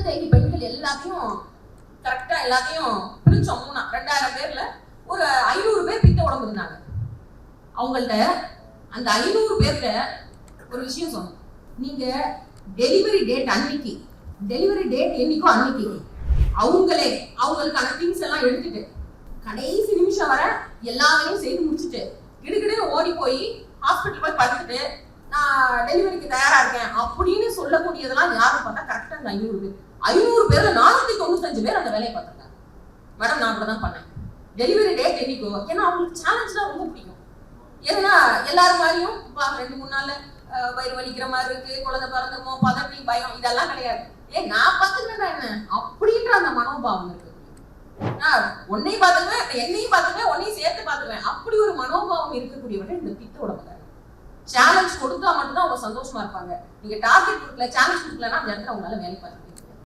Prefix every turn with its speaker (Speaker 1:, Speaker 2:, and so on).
Speaker 1: இல்லதேகி பெண்கள் எல்லாத்தையும் கரெக்டா எல்லாத்தையும் பிரிச்சோம். மூணா ரெண்டாயிரம் பேர்ல ஒரு ஐநூறு பேர் பித்த உடம்பு இருந்தாங்க. அவங்கள்ட்ட அந்த ஐநூறு பேர்ல ஒரு விஷயம் சொன்னோம். நீங்க டெலிவரி டேட் அன்னைக்கு டெலிவரி டேட் என்னைக்கோ அன்னைக்கு அவங்களே அவங்களுக்கான திங்ஸ் எல்லாம் எடுத்துட்டு கடைசி நிமிஷம் வர எல்லாரையும் செய்து முடிச்சுட்டு கிடுகிடுன்னு ஓடி போய் ஹாஸ்பிட்டல் போய் படுத்துட்டு நான் டெலிவரிக்கு தயாரா இருக்கேன். அப்படின்னு சொல்லக்கூடியதெல்லாம் யாரும் பார்த்தா கரெக்டாக அந்த ஐநூறு பேர். ஐநூறு பேர்ல நானூத்தி தொண்ணூத்தஞ்சு பேர் அந்த வேலையை பார்த்துருக்காங்க. மேடம் நான் அப்படிதான் பண்ணேன். டெலிவரி டேட் என்னைக்கோ ஏன்னா அவங்களுக்கு சேலஞ்ச் தான் ரொம்ப பிடிக்கும். ஏன்னா எல்லாரும் மாதிரியும் ரெண்டு மூணு நாள்ல வயிறு வலிக்கிற மாதிரி இருக்கு குழந்தை பிறந்துமோ பதவி பயம் இதெல்லாம் கிடையாது. ஏ நான் பார்த்துக்கிறேன் என்ன? அப்படின்ற அந்த மனோபாவம் இருக்கு. உன்னையும் பார்த்துக்குவேன் என்னையும் பார்த்துக்குவேன் உன்னையும் சேர்த்து பார்த்துக்குவேன். அப்படி ஒரு மனோபாவம் இருக்கக்கூடியவர்கள் இந்த பித்த உடம்புல சேலஞ்ச் கொடுத்தா மட்டும்தான் அவங்க சந்தோஷமா இருப்பாங்க. நீங்க டார்கெட் கொடுக்கல சேலஞ்ச் கொடுக்கலன்னா அந்த இடத்துல அவங்களால வேலை பார்க்க